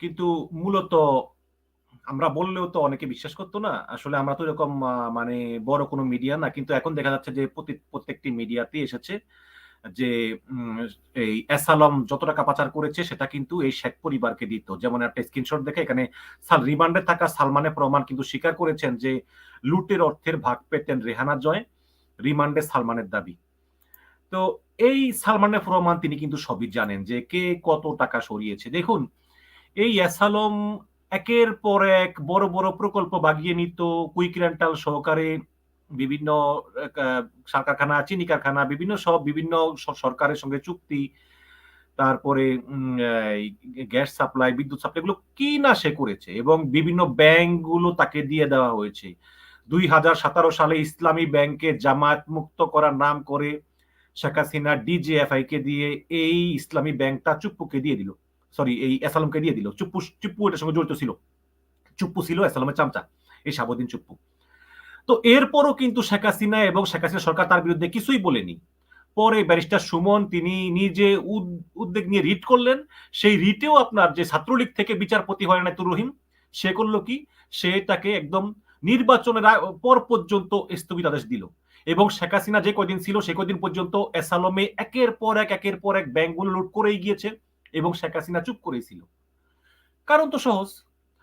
কিন্তু মূলত আমরা বললেও তো অনেকে বিশ্বাস করতো না। আসলে আমরা তো এরকম মানে বড় কোনো মিডিয়া না, কিন্তু এখন দেখা যাচ্ছে যে প্রত্যেকটি মিডিয়াতে এসেছে যে এই অ্যাসালম যত টাকা পাচার করেছে সেটা কিন্তু এই শেখ পরিবারকে দিত। যেমন একটা স্ক্রিনশট দেখে এখানে রিমান্ডে থাকা সালমানের প্রমাণ কিন্তু স্বীকার করেছেন যে, লুটের অর্থের ভাগ পেতেন রেহানা জয় রিমান্ডে সালমানের দাবি। তো এই সালমানের প্রমাণ তিনি কিন্তু সবই জানেন যে কে কত টাকা সরিয়েছে। দেখুন এই অ্যাসালম একের পর এক বড় বড় প্রকল্প বাগিয়ে নিত। কুইক রেন্টাল সহকারে বিভিন্ন সার কারখানা, চিনি কারখানা, বিভিন্ন সব বিভিন্ন সরকারের সঙ্গে চুক্তি, তারপরে গ্যাস সাপ্লাই, বিদ্যুৎ সাপ্লাই এগুলো কি না সে করেছে এবং বিভিন্ন ব্যাংকগুলো তাকে দিয়ে দেওয়া হয়েছে। দুই হাজার সতেরো সালে ইসলামী ব্যাংকে জামায়াত মুক্ত করার নাম করে শেখ হাসিনা ডিজিএফআই কে দিয়ে এই ইসলামী ব্যাংকটা চুপ্পুকে দিয়ে দিল। সরি এই এসালমকে দিয়ে দিল। চুপ্পু চুপ্পু এটার সঙ্গে জড়িত ছিল। চুপ্পু ছিল এসালমের চামচা, এই সাবুদ্দিন চুপ্পু। তো এরপরও কিন্তু শেখ হাসিনা এবং শেখ হাসিনা সরকার তার বিরুদ্ধে কিছুই বলেনি। পরে ব্যারিস্টার সুমন, তিনি নিজে উদ্যোগ নিয়ে রিট করলেন। সেই রিটেও আপনার যে ছাত্রলীগ থেকে বিচারপতি হয় না রহিম, সে করল কি? সে তাকে একদম নির্বাচনের পর পর্যন্ত স্থগিতাদেশ দিল। এবং শেখ হাসিনা যে কদিন ছিল, সে কদিন পর্যন্ত এসালমে একের পর এক, একের পর এক ব্যাংকগুলো লুট করেই গিয়েছে। এবং শেখ হাসিনা চুপ করেছিল। কারণ তো সহজ।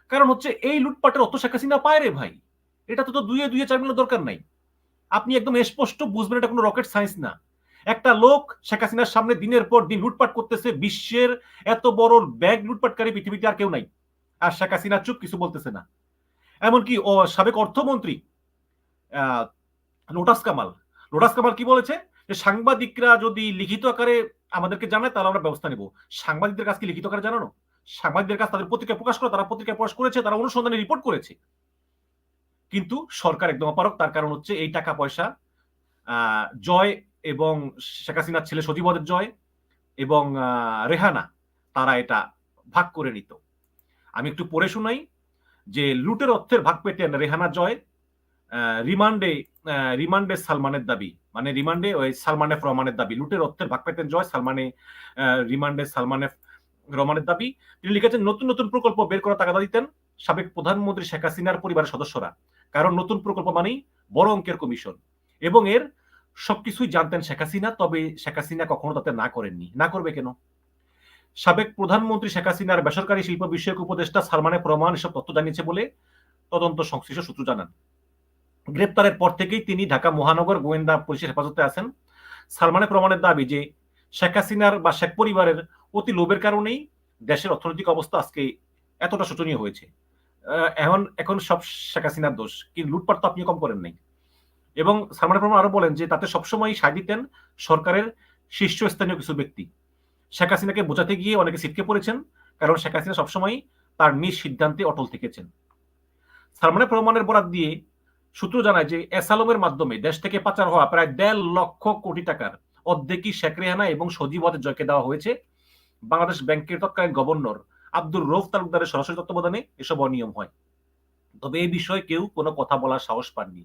কারণ হচ্ছে এই লুটপাটের অত শেখ হাসিনা পায় রে ভাই। এটা তো তো দুইয়ে দুইয়ে চার মিনিট দরকার নাই। আপনি একদম স্পষ্ট বুঝবেন এটা কোনো রকেট সায়েন্স না। একটা লোক শেখ হাসিনার সামনে দিনের পর দিন লুটপাট করতেছে, বিশ্বের এত বড় ব্যাগ লুটপাটকারী পৃথিবীতে আর কেউ নাই। আর শেখ হাসিনা চুপ কিছু বলতেছে না। এমনকি ও সাবেক অর্থমন্ত্রী লোটাস কামাল। লোটাস কামাল কি বলেছে? যে সাংবাদিকরা যদি লিখিত আকারে আমাদেরকে জানায় তাহলে আমরা ব্যবস্থা নেব। সাংবাদিকদের কাছে লিখিত করে জানানো? সাংবাদিকদের কাছে তাদের পত্রিকা প্রকাশ করে, তারা পত্রিকা প্রকাশ করেছে, তারা অনুসন্ধানে রিপোর্ট করেছে। কিন্তু সরকার একদম অপারক তার কারণ হচ্ছে এই টাকা পয়সা জয় এবং শেখ হাসিনার ছেলে সজীবদের জয় এবং রেহানা, তারা এটা ভাগ করে নিত। আমি একটু পড়ে শোনাই যে লুটের অর্থের ভাগ পেতেন রেহানা জয় রিমান্ডে রিমান্ডে সালমানের দাবি। মানে রিমান্ডে ওই সালমানে রহমানের দাবি। লুটের অর্থের ভাগ পেতেন জয় সালমানে রিমান্ডে সালমানে রহমানের দাবি। তিনি লিখেছেন, নতুন নতুন প্রকল্প বের করা টাকা দিতেন সাবেক প্রধানমন্ত্রী শেখ হাসিনার পরিবারের সদস্যরা। কারণ নতুন প্রকল্প মানেই বড় অঙ্কের কমিশন এবং এর সবকিছুই জানতেন শেখ হাসিনা, তবে শেখ হাসিনা কখনো তাতে না করেননি। না করবে কেন? সাবেক প্রধানমন্ত্রী শেখ হাসিনার বেসরকারি শিল্প বিষয়ক উপদেষ্টা সালমানে প্রমাণ এসব তথ্য জানিয়েছে বলে তদন্ত সংশ্লিষ্ট সূত্র জানান। গ্রেপ্তারের পর থেকেই তিনি ঢাকা মহানগর গোয়েন্দা পুলিশের হেফাজতে আছেন। সালমানের প্রমাণের দাবি যে শেখ হাসিনার বা শেখ পরিবারের অতি লোভের কারণেই দেশের অর্থনৈতিক অবস্থা আজকে এতটা শোচনীয় হয়েছে। এখন এখন সব শেখ হাসিনার দোষ। কিন্তু লুটপাট তো আপনি কম করেন নাই। এবং সালমান প্রমাণ আরও বলেন যে তাতে সবসময় সায় দিতেন সরকারের শীর্ষস্থানীয় কিছু ব্যক্তি। শেখ হাসিনাকে বোঝাতে গিয়ে অনেকে ছিটকে পড়েছেন, কারণ শেখ হাসিনা সবসময় তার নিজ সিদ্ধান্তে অটল থেকেছেন। সালমানের প্রমাণের বরাদ দিয়ে সূত্র জানায় যে এসালমের মাধ্যমে দেশ থেকে পাচার হওয়া প্রায় দেড় লক্ষ কোটি টাকার অর্ধেকই শেখ রেহানা এবং সজীবদের জয়কে দেওয়া হয়েছে। বাংলাদেশ ব্যাংকের তৎকালীন গভর্নর আব্দুর রৌফ তালুকদারের সরাসরি তত্ত্বাবধানে এসব অনিয়ম হয়। তবে এই বিষয়ে কেউ কোনো কথা বলার সাহস পাননি।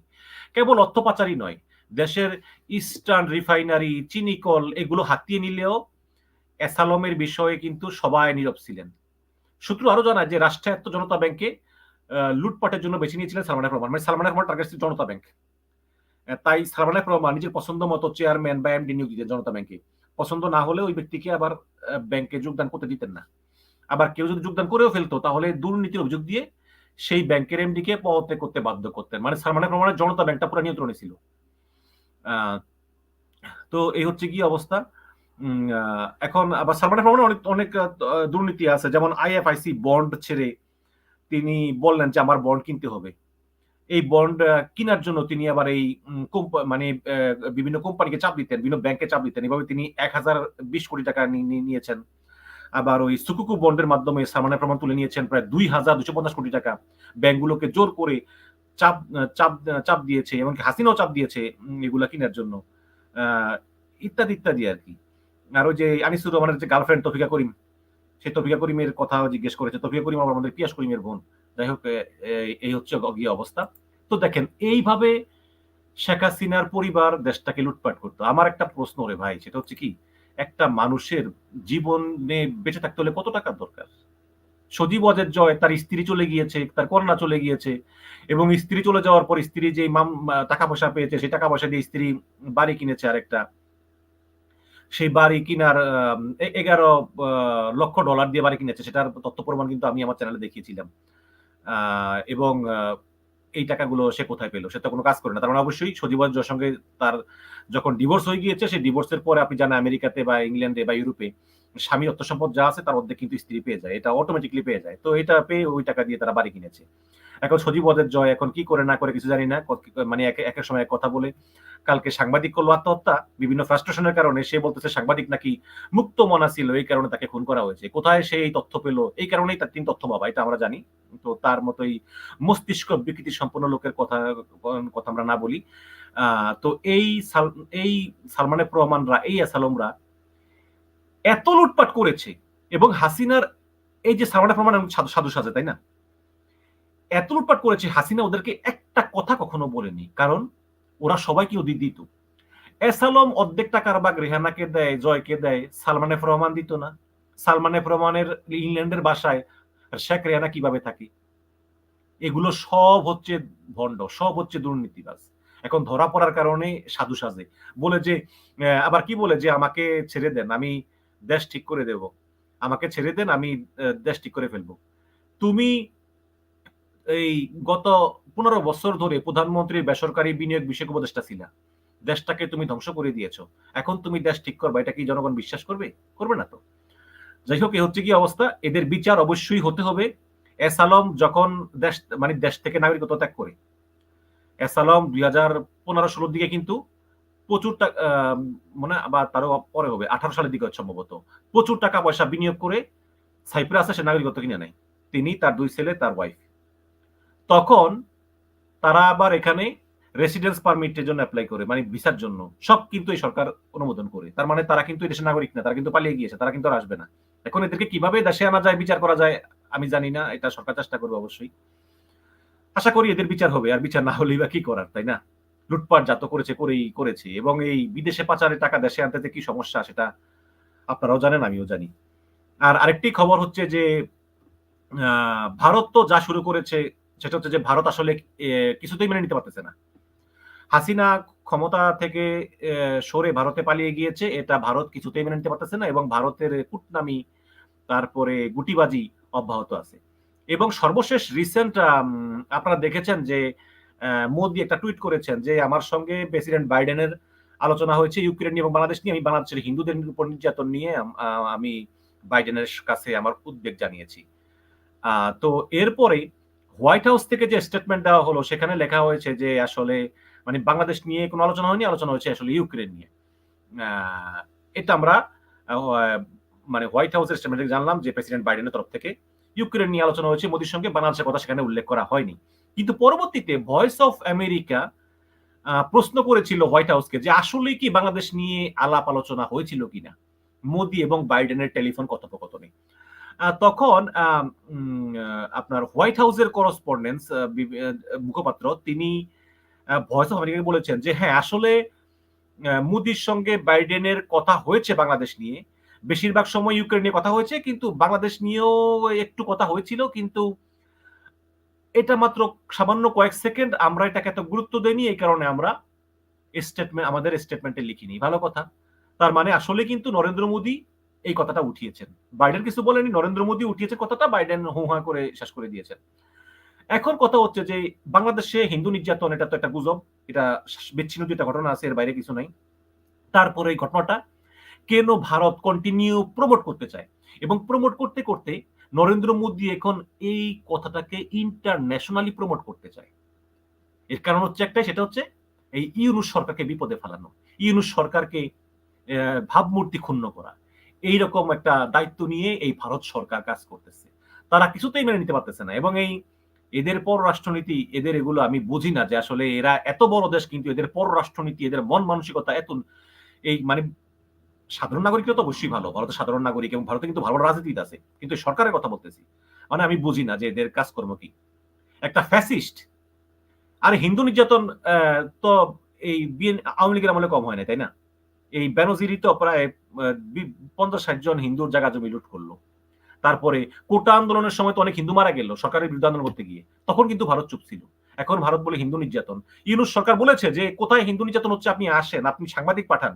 কেবল অর্থ পাচারই নয়, দেশের ইস্টার্ন রিফাইনারি, চিনিকল এগুলো হাতিয়ে নিলেও এসালমের বিষয়ে কিন্তু সবাই নীরব ছিলেন। সূত্র আরও জানায় যে রাষ্ট্রায়ত্ত জনতা ব্যাংকে লুটপাটের জন্য বেছে নিয়েছিলেন সালমানের রহমান মানে সালমানের রহমান টার্গেট জনতা ব্যাংক তাই সালমানের রহমান নিজের পছন্দ মতো চেয়ারম্যান বা এমডি নিয়োগ দিতেন জনতা ব্যাংকে পছন্দ না হলে ওই ব্যক্তিকে আবার ব্যাংকে যোগদান করতে দিতেন না। আবার কেউ যদি যোগদান করেও ফেলতো, তাহলে দুর্নীতির অভিযোগ দিয়ে সেই ব্যাংকের এমডি কে পদত্যাগ করতে বাধ্য করতেন। মানে সালমানের রহমানের জনতা ব্যাংকটা পুরো নিয়ন্ত্রণে ছিল। তো এই হচ্ছে কি অবস্থা। এখন আবার সালমানের রহমানের অনেক অনেক দুর্নীতি আছে। যেমন আইএফআইসি বন্ড ছেড়ে তিনি বললেন যে আমার বন্ড কিনতে হবে। এই বন্ড কেনার জন্য তিনি আবার এই মানে বিভিন্ন কোম্পানিকে চাপ দিতেন, বিভিন্ন ব্যাংকে চাপ দিতেন। এভাবে তিনি এক হাজার বিশ কোটি টাকা নিয়েছেন। আবার ওই সুকুকু বন্ডের মাধ্যমে সামানের প্রমাণ তুলে নিয়েছেন প্রায় দুই হাজার দুশো পঞ্চাশ কোটি টাকা। ব্যাংকগুলোকে জোর করে চাপ চাপ চাপ দিয়েছে এমনকি হাসিনাও চাপ দিয়েছে এগুলা কেনার জন্য। ইত্যাদি ইত্যাদি আর কি। আর যে আনিসুর রহমানের যে গার্লফ্রেন্ড তফিকা করিম সেই তফিকা করিমের কথা জিজ্ঞেস করেছে, তফিকা করিম আবার আমাদের পিয়াস করিমের বোন। যাই হোক এই হচ্ছে গিয়ে অবস্থা। তো দেখেন, এইভাবে শেখ হাসিনার পরিবার দেশটাকে লুটপাট করতো। আমার একটা প্রশ্ন রে ভাই, সেটা হচ্ছে কি, একটা মানুষের জীবনে বেঁচে থাকতে হলে কত টাকার দরকার? সজীব অজের জয়, তার স্ত্রী চলে গিয়েছে, তার কন্যা চলে গিয়েছে, এবং স্ত্রী চলে যাওয়ার পর স্ত্রী যে টাকা পয়সা পেয়েছে, সেই টাকা পয়সা দিয়ে স্ত্রী বাড়ি কিনেছে আরেকটা। সেই বাড়ি কিনার এগারো লক্ষ ডলার দিয়ে বাড়ি কিনেছে, সেটার তথ্য প্রমাণ কিন্তু আমি আমার চ্যানেলে দেখিয়েছিলাম। এবং এই টাকাগুলো সে কোথায় পেল, সে তো কোনো কাজ করে না। তার মানে অবশ্যই অজয়ের সঙ্গে তার যখন ডিভোর্স হয়ে গিয়েছে, সেই ডিভোর্সের পরে আপনি জানেন আমেরিকাতে বা ইংল্যান্ডে বা ইউরোপে স্বামীর অর্থ সম্পদ যা আছে তার মধ্যে কিন্তু স্ত্রী পেয়ে যায়, এটা অটোমেটিকলি পেয়ে যায়। তো এটা পেয়ে ওই টাকা দিয়ে তারা বাড়ি কিনেছে। এখন সজীব অদের জয়, এখন কি করে না করে কিছু জানি না মানে এক এক সময় কথা বলে, কালকে সাংবাদিক করল আত্মহত্যা, বিভিন্ন ফ্রাস্ট্রেশনের কারণে সে বলতেছে সাংবাদিক নাকি মুক্ত মনা ছিল, এই কারণে তাকে খুন করা হয়েছে। কোথায় সে এই তথ্য পেল? এই কারণেই তার তিন তথ্য বাবা, এটা আমরা জানি। তো তার মতোই মস্তিষ্ক বিকৃতি সম্পন্ন লোকের কথা কথা আমরা না বলি। তো এই এই সালমানের প্রমাণরা, এই আসালমরা এত লুটপাট করেছে এবং হাসিনার এই যে সালমানের প্রমাণ সাধু সাজে, তাই না? এত লুটপাট করেছে হাসিনা, ওদেরকে একটা কথা কখনো বলেনি। কারণ ওরা সবাইকে ওদি দিত। এসালম অর্ধেক টাকার বাগ রেহানাকে দেয়, জয়কে দেয় সালমানের রহমান দিত না। সালমানের রহমানের ইংল্যান্ডের বাসায় শেখ রেহানা কীভাবে থাকে? এগুলো সব হচ্ছে ভণ্ড, সব হচ্ছে দুর্নীতিবাজ। এখন ধরা পড়ার কারণে সাধু সাজে। বলে যে আবার কি বলে যে, আমাকে ছেড়ে দেন, আমি দেশ ঠিক করে দেব। আমাকে ছেড়ে দেন, আমি দেশ ঠিক করে ফেলব। তুমি এই গত পনেরো বছর ধরে প্রধানমন্ত্রীর বেসরকারি বিনিয়োগ বিষয়ক উপদেষ্টা ছিল। দেশটাকে তুমি ধ্বংস করে দিয়েছ। এখন তুমি দেশ ঠিক করবা, এটা কি জনগণ বিশ্বাস করবে? করবে না তো। যাই হোক এ হচ্ছে কি অবস্থা। এদের বিচার অবশ্যই হতে হবে। এস আলম যখন দেশ মানে দেশ থেকে নাগরিকত্ব ত্যাগ করে, এস আলম দুই হাজার পনেরো ষোলোর দিকে কিন্তু প্রচুর টাকা মানে বা তারও পরে হবে, আঠারো সালের দিকে সম্ভবত, প্রচুর টাকা পয়সা বিনিয়োগ করে সাইপ্রাসে সে নাগরিকত্ব কিনে নেয়। তিনি তার দুই ছেলে, তার ওয়াইফ তখন তারা আবার এখানে রেসিডেন্স পারমিটের জন্য অ্যাপ্লাই করে মানে ভিসার জন্য। সব কিন্তু এই সরকার অনুমোদন করে। তার মানে তারা কিন্তু দেশের নাগরিক না, তারা কিন্তু পালিয়ে গিয়েছে, তারা কিন্তু আর আসবে না। এখন এদেরকে কীভাবে দেশে আনা যায়, বিচার করা যায়, আমি জানি না, এটা সরকার চেষ্টা করবে অবশ্যই। আশা করি এদের বিচার হবে, আর বিচার না হলেই বা কি করার, তাই না? লুটপাট যা তো করেছে, করেই করেছে। এবং এই বিদেশে পাচারে টাকা দেশে আনতে কি সমস্যা, সেটা আপনারাও জানেন, আমিও জানি। আর আরেকটি খবর হচ্ছে যে ভারত তো যা শুরু করেছে সেটা হচ্ছে যে ভারত আসলে কিছুতেই মেনে নিতে পারতেছে না। হাসিনা ক্ষমতা থেকে সরে ভারতে পালিয়ে গিয়েছে, এটা ভারত কিছুতেই মেনে নিতে পারতেছে না এবং ভারতের কুটনামি, তারপরে গুটিবাজি অব্যাহত আছে। এবং সর্বশেষ রিসেন্ট আপনারা দেখেছেন যে মোদি একটা টুইট করেছেন যে, আমার সঙ্গে প্রেসিডেন্ট বাইডেনের আলোচনা হয়েছে ইউক্রেন নিয়ে এবং বাংলাদেশ নিয়ে। আমি বাংলাদেশের হিন্দুদের উপর নির্যাতন নিয়ে, আমি বাইডেনের কাছে আমার উদ্বেগ জানিয়েছি। তো এরপরে হোয়াইট হাউস থেকে যে স্টেটমেন্ট দেওয়া হলো, সেখানে লেখা হয়েছে যে আসলে মানে বাংলাদেশ নিয়ে কোনো আলোচনা হয়নি, আলোচনা হয়েছে আসলে ইউক্রেন নিয়ে। এটা আমরা মানে হোয়াইট হাউসের স্টেটমেন্ট থেকে জানলাম যে প্রেসিডেন্ট বাইডেনের তরফ থেকে ইউক্রেন নিয়ে আলোচনা হয়েছে। মোদীর সঙ্গে বাংলাদেশের কথা সেখানে উল্লেখ করা হয়নি। কিন্তু পরবর্তীতে ভয়েস অফ আমেরিকা প্রশ্ন করেছিল হোয়াইট হাউসকে যে আসলে কি বাংলাদেশ নিয়ে আলাপ আলোচনা হয়েছিল কিনা? মোদি এবং বাইডেনের টেলিফোন কথোপকথনে। তখন আপনার হোয়াইট হাউসের করসপন্ডেন্স মুখপাত্র তিনি ভয়েস অফ আমেরিকা বলেছেন যে হ্যাঁ আসলে মোদির সঙ্গে বাইডেনের কথা হয়েছে বাংলাদেশ নিয়ে। বেশিরভাগ সময় ইউক্রেন নিয়ে কথা হয়েছে, কিন্তু বাংলাদেশ নিয়েও একটু কথা হয়েছিল, কিন্তু এটা মাত্র সামান্য কয়েক সেকেন্ড, আমরা এটাকে এত গুরুত্ব দেইনি, এই কারণে আমরা স্টেটমেন্ট আমাদের স্টেটমেন্টে লিখিনি। ভালো কথা। তার মানে আসলে কিন্তু নরেন্দ্র মোদী এই কথাটা উঠিয়েছেন। বাইডেন কিছু বলেনি, নরেন্দ্র মোদী উঠিয়েছে কথাটা, বাইডেন হু হা করে শেষ করে দিয়েছেন। এখন কথা হচ্ছে যে, বাংলাদেশে হিন্দু নির্যাতন, এটা তো একটা গুজব, এটা বিচ্ছিন্ন দুইটা ঘটনা আছে, এর বাইরে কিছু নাই। তারপরে এই ঘটনাটা, কেন ভারত কন্টিনিউ প্রমোট করতে চায়? এবং প্রমোট করতে করতে নরেন্দ্র মোদী এখন এই কথাটাকে ইন্টারন্যাশনালি প্রমোট করতে চায়। এর কারণ হচ্ছে একটাই, সেটা হচ্ছে এই ইউনুস সরকারকে বিপদে ফেলানো। ইউনুস সরকারকে ভাবমূর্তি ক্ষুণ্ণ করা। এইরকম একটা দায়িত্ব নিয়ে এই ভারত সরকার কাজ করতেছে। তারা কিছুতেই মেনে নিতে পারতেছে না এবং এই এদের পররাষ্ট্রনীতি, এদের এগুলো আমি বুঝি না যে আসলে এরা এত বড় দেশ কিন্তু এদের পররাষ্ট্রনীতি, এদের মন মানসিকতা এত এই মানে সাধারণ নাগরিকরা তো অবশ্যই ভালো, ভারতের সাধারণ নাগরিক এবং ভারতে কিন্তু ভালো রাজনীতি আছে। কিন্তু সরকারের কথা বলতেছি মানে আমি বুঝি না যে এদের কাজকর্ম কি। একটা ফ্যাসিস্ট, আর হিন্দু নির্যাতন তো এই আওয়ামী লীগের আমলে কম হয় না তাই না? এই বেনজিরি তো প্রায় পঞ্চাশ ষাট জন হিন্দুর জায়গা জমি লুট করল। তারপরে কোটা আন্দোলনের সময় তো অনেক হিন্দু মারা গেল সরকারের বিরুদ্ধে আন্দোলন করতে গিয়ে। তখন কিন্তু ভারত চুপ ছিল। এখন ভারত বলে হিন্দু নির্যাতন। ইউনুস সরকার বলেছে যে, কোথায় হিন্দু নির্যাতন হচ্ছে আপনি আসেন, আপনি সাংবাদিক পাঠান।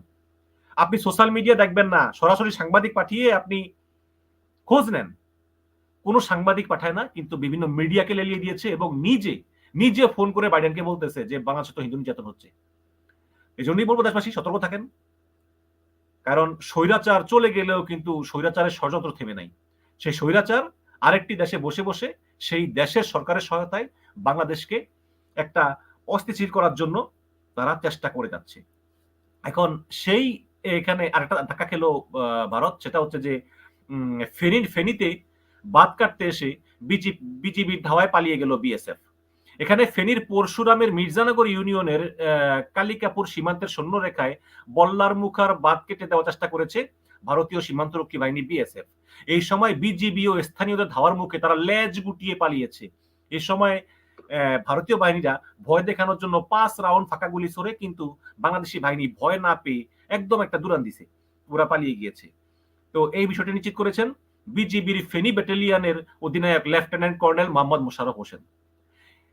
আপনি সোশ্যাল মিডিয়া দেখবেন না, সরাসরি সাংবাদিক পাঠিয়ে আপনি খোঁজ নেন। কোনো সাংবাদিক পাঠায় না, কিন্তু বিভিন্ন মিডিয়াকে লেলিয়ে দিয়েছে এবং নিজে নিজে ফোন করে বাইডেনকে বলতেছে যে, বাংলাদেশে তো হিন্দু নির্যাতন হচ্ছে। এই জন্যই বলব দেশবাসী, সতর্ক থাকেন। কারণ স্বৈরাচার চলে গেলেও কিন্তু স্বৈরাচারের ষড়যন্ত্র থেমে নাই। সেই স্বৈরাচার আরেকটি দেশে বসে বসে সেই দেশের সরকারের সহায়তায় বাংলাদেশকে একটা অস্থিতিশীল করার জন্য তারা চেষ্টা করে যাচ্ছে। এখন সেই এখানে আরেকটা ধাক্কা খেলো ভারত, সেটা হচ্ছে যে ফেনীর ফেনীতে বাদ কাটতে এসে বিজিবির ধাওয়ায় পালিয়ে গেল বিএসএফ। এখানে ফেনীর পরশুরামের মির্জানগর ইউনিয়নের কালিকাপুর সীমান্তের সৈন্যরেখায় বল্লার মুখার বাদ কেটে দেওয়ার চেষ্টা করেছে ভারতীয় সীমান্তরক্ষী বাহিনী বিএসএফ। এই সময় বিজিবি ও স্থানীয়দের ধাওয়ার মুখে তারা লেজ গুটিয়ে পালিয়েছে। এই সময় ভারতীয় বাহিনীরা ভয় দেখানোর জন্য পাঁচ রাউন্ড ফাঁকা গুলি সরে কিন্তু বাংলাদেশি বাহিনী ভয় না পেয়ে একদম একটা দুরান দিছে ওরা পালিয়ে গিয়েছে। তো এই বিষয়টি নিশ্চিত করেছেন বিজিবির ফেনী ব্যাটালিয়নের অধিনায়ক লেফটেন্যান্ট কর্নেল মোহাম্মদ মোশারফ হোসেন।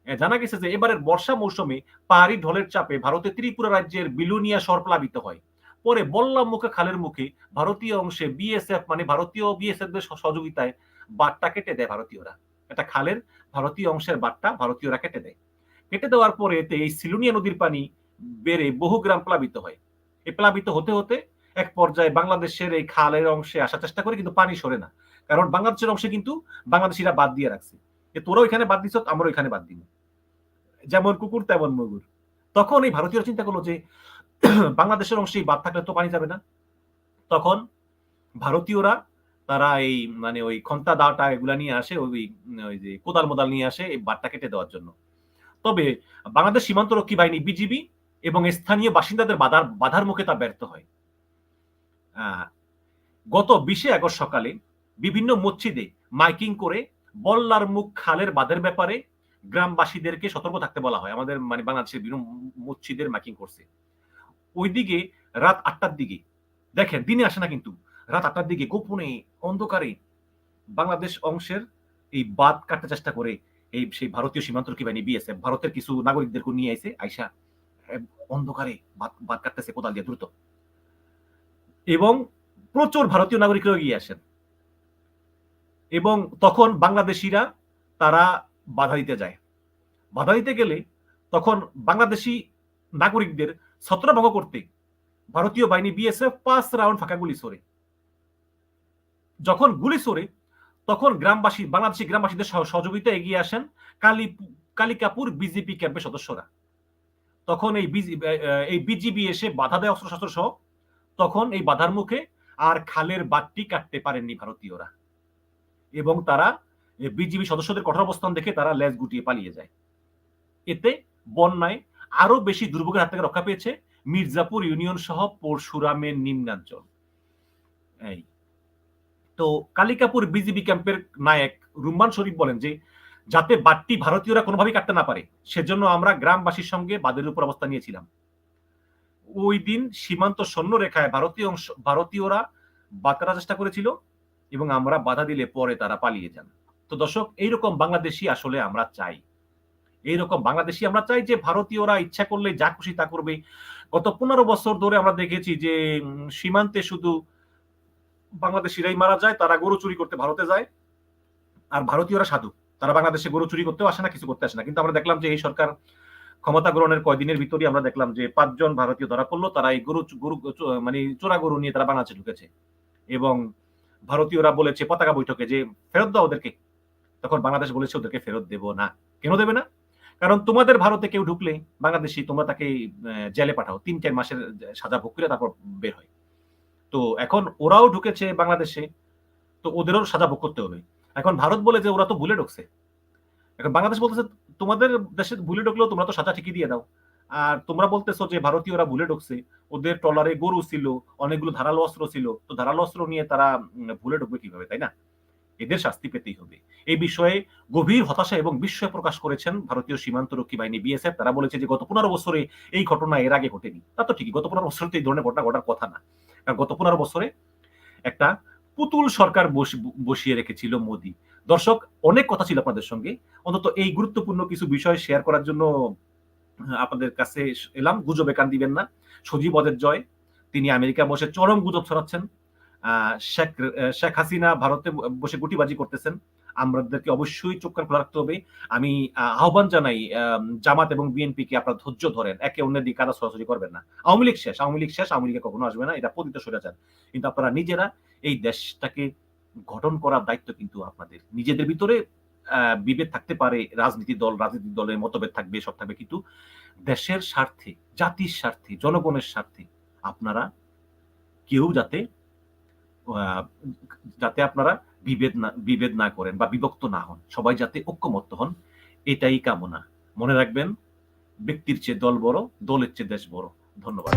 জানা গেছে যে এবারের বর্ষা মৌসুমে পাহাড়ি ঢলের চাপে ভারতের ত্রিপুরা রাজ্যের বিলুনিয়া শহর প্লাবিত হয়। পরে বল্লা মুখে, খালের মুখে ভারতীয় অংশে বিএসএফ মানে ভারতীয় বিএসএফ এর সহযোগিতায় বাটটা কেটে দেয় ভারতীয়রা। এটা খালের ভারতীয় অংশের বাটটা ভারতীয়রা কেটে দেয়। কেটে দেওয়ার পরে এতে এই সিলুনিয়া নদীর পানি বেড়ে বহু গ্রাম প্লাবিত হয়। এই প্লাবিত হতে হতে এক পর্যায়ে বাংলাদেশের এই খালের অংশে আসার চেষ্টা করে কিন্তু পানি সরে না। কারণ বাংলাদেশের অংশে কিন্তু বাংলাদেশিরা বাদ দিয়ে রাখছে। যে তোরাও এখানে বাদ দিছ আমরাও এখানে বাদ দিব। যেমন কুকুর, তেমন মগুর তখন এই ভারতীয় চিন্তা করল যে, বাংলাদেশের অংশে বাদ থাকলে তো পানি যাবে না। তখন ভারতীয়রা তারা এই মানে ওই খন্তা দাওটা এগুলা নিয়ে আসে, ওই ওই যে কোদাল মোদাল নিয়ে আসে এই বাদটা কেটে দেওয়ার জন্য। তবে বাংলাদেশ সীমান্তরক্ষী বাহিনী বিজিবি এবং স্থানীয় বাসিন্দাদের বাধার বাধার মুখে তা ব্যর্থ হয়। গত বিশে আগস্ট সকালে বিভিন্ন মসজিদে মাইকিং করে বল্লার মুখ খালের বাঁধের ব্যাপারে গ্রামবাসীদেরকে সতর্ক থাকতে বলা হয়। আমাদের মানে বাংলাদেশের বিভিন্ন মসজিদের মাইকিং করছে। ওইদিকে রাত আটটার দিকে, দেখেন, দিনে আসে না কিন্তু। রাত আটটার দিকে গোপনে, অন্ধকারে বাংলাদেশ অংশের এই বাদ কাটতে চেষ্টা করে এই সেই ভারতীয় সীমান্ত সীমান্তরক্ষী বাহিনী বিএসএফ ভারতের কিছু নাগরিকদেরকে নিয়ে আইসে, আইসা অন্ধকারে বাদ কাটতেছে কোদাল দিয়ে দ্রুত। এবং প্রচুর ভারতীয় নাগরিকরা এগিয়ে আসেন। এবং তখন বাংলাদেশিরা তারা বাধা দিতে যায়। বাধা দিতে গেলে তখন বাংলাদেশি নাগরিকদের ছত্রভঙ্গ করতে ভারতীয় বাহিনী বিএসএফ পাঁচ রাউন্ড ফাঁকা গুলি সরে যখন গুলি সরে তখন গ্রামবাসী, বাংলাদেশি গ্রামবাসীদের সহযোগিতা এগিয়ে আসেন কালী কালিকাপুর বিজেপি ক্যাম্পের সদস্যরা। তখন এই এই বিজিবি এসে বাধা দেয় অস্ত্রশস্ত্র সহ। তখন এই বাধার মুখে আর খালের বাটটি কাটতে পারেননি ভারতীয়রা। এবং তারা বিজিবি সদস্যদের কঠোর অবস্থান দেখে তারা লেজ গুটিয়ে পালিয়ে যায়। এতে বন্যায় আরও বেশি দুর্ভোগের হাত থেকে রক্ষা পেয়েছে মির্জাপুর ইউনিয়ন সহ পরশুরামের নিম্নাঞ্চল। এই। তো কালিকাপুর বিজিবি ক্যাম্পের নায়ক রুম্মান শরীফ বলেন যে, যাতে বাটটি ভারতীয়রা কোনোভাবেই কাটতে না পারে, সেজন্য আমরা গ্রামবাসীর সঙ্গে বাদের উপর অবস্থা নিয়েছিলাম। ওই দিন সীমান্ত সৈন্য রেখায় ভারতীয় অংশ, ভারতীয়রা বাতার চেষ্টা করেছিল। এবং আমরা বাধা দিলে পরে তারা পালিয়ে যান। তো দর্শক, এইরকম বাংলাদেশি আসলে আমরা চাই। এইরকম বাংলাদেশি আমরা চাই যে ভারতীয়রা ইচ্ছা করলে যা খুশি তা করবে। গত পনেরো বছর ধরে আমরা দেখেছি যে সীমান্তে শুধু বাংলাদেশিরাই মারা যায়, তারা গরু চুরি করতে ভারতে যায়। আর ভারতীয়রা সাধু, তারা বাংলাদেশে গরু চুরি করতেও আসে না, কিছু করতে আসে না। কিন্তু আমরা দেখলাম যে এই সরকার ক্ষমতা গ্রহণের কয়দিনের ভিতরে আমরা দেখলাম যে পাঁচজন ভারতীয় ধরা পড়ল, তারা এই গরু গরু মানে চোরা গরু নিয়ে তারা বাংলাদেশে ঢুকেছে। এবং ভারতীয়রা বলেছে পতাকা বৈঠকে যে ফেরত দাও ওদেরকে। তখন বাংলাদেশ বলেছে, ওদেরকে ফেরত দেব না। কেন দেবে না? কারণ তোমাদের ভারতে কেউ ঢুকলে বাংলাদেশি, তোমরা তাকে জেলে পাঠাও। তিন, চার মাসের সাজা ভোগ করে তারপর বের হয়। তো এখন ওরাও ঢুকেছে বাংলাদেশে, তো ওদেরও সাজা ভোগ করতে হবে। এখন ভারত বলে যে ওরা তো ভুলে ঢুকছে। এখন বাংলাদেশ বলতেছে, তোমাদের দেশে ভুলে ঢুকলেও তোমরা তো সাজা ঠিকই দিয়ে দাও। আর তোমরা বলতেছো যে ভারতীয়রা ভুলে ঢুকছে, ওদের ট্রলারে গরু ছিল, অনেকগুলো ধারালো অস্ত্র ছিল, তো ধারালো অস্ত্র নিয়ে তারা ভুলে ঢুকবে কীভাবে, তাই না? এদের শাস্তি পেতেই হবে। এই বিষয়ে গভীর হতাশা এবং বিস্ময় প্রকাশ করেছেন ভারতীয় সীমান্তরক্ষী বাহিনী বিএসএফ তারা বলেছে যে গত পনেরো বছরে এই ঘটনা এর আগে ঘটেনি। তা তো ঠিকই, গত পনেরো বছরে তো এই ধরনের ঘটনা ঘটার কথা না। কারণ গত পনেরো বছরে একটা পুতুল সরকার বসিয়ে রেখেছিল মোদী। দর্শক, অনেক কথা ছিল আপনাদের সঙ্গে। অন্তত এই গুরুত্বপূর্ণ কিছু বিষয় শেয়ার করার জন্য আপনাদের কাছে এলাম, গুজবে কান দিবেন না। সজীব অদের জয়, তিনি আমেরিকা বসে চরম গুজব ছড়াচ্ছেন। শেখ শেখ হাসিনা ভারতে বসে গুটিবাজি করতেছেন। আমাদেরকে অবশ্যই চোখ কান খোলা রাখতে হবে। আমি আহ্বান জানাই জামাত এবং বিএনপি কে আপনারা ধৈর্য ধরেন। একে অন্যের দিকে কাদা সরাসরি করবেন না। আওয়ামী লীগ শেষ, আওয়ামী লীগ শেষ, আওয়ামী লীগে কখনো আসবে না। এটা পতিত যান কিন্তু আপনারা নিজেরা এই দেশটাকে গঠন করার দায়িত্ব কিন্তু আপনাদের। নিজেদের ভিতরে বিভেদ থাকতে পারে, রাজনীতি দল রাজনীতি দলের মতভেদ থাকবে সব থাকবে। কিন্তু দেশের স্বার্থে, জাতির স্বার্থে, জনগণের স্বার্থে আপনারা কেউ যাতে যাতে আপনারা বিভেদ না বিভেদ না করেন বা বিভক্ত না হন, সবাই যাতে ঐক্যমত্য হন, এটাই কামনা। মনে রাখবেন, ব্যক্তির চেয়ে দল বড়, দলের চেয়ে দেশ বড়। ধন্যবাদ।